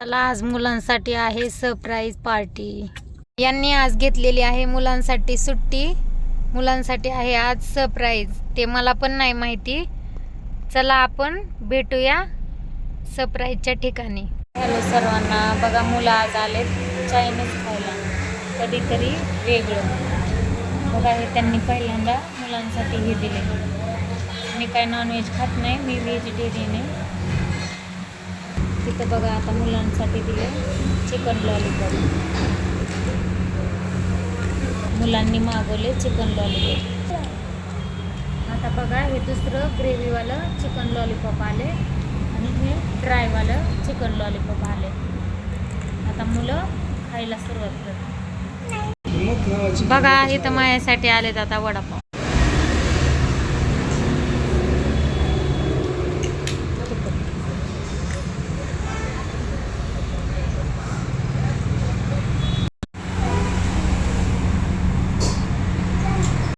चला आज मुलांसाठी आहे सरप्राईज पार्टी यांनी आज घेतलेली आहे मुलांसाठी सुट्टी. मुलांसाठी आहे आज सरप्राईज ते मला पण नाही माहिती. चला आपण भेटूया सरप्राईजच्या ठिकाणी. हॅलो सर्वांना बघा मुलं आज आले चायनीज खायला. कधीतरी वेगळं. बघा हे त्यांनी पहिल्यांदा मुलांसाठी हे दिले. मी काय नॉनव्हेज खात नाही मी व्हेजिटेरियन आहे तिथं बघा आता मुलांसाठी दिले चिकन लॉलीपॉप मुलांनी मागवले चिकन लॉलीपॉप आता बघा हे दुसरं ग्रेव्हीवालं चिकन लॉलीपॉप आले आणि हे ड्रायवालं चिकन लॉलीपॉप आले. आता मुलं खायला सुरुवात करतात. बघा इथं माझ्यासाठी आलेत आता वडापाव.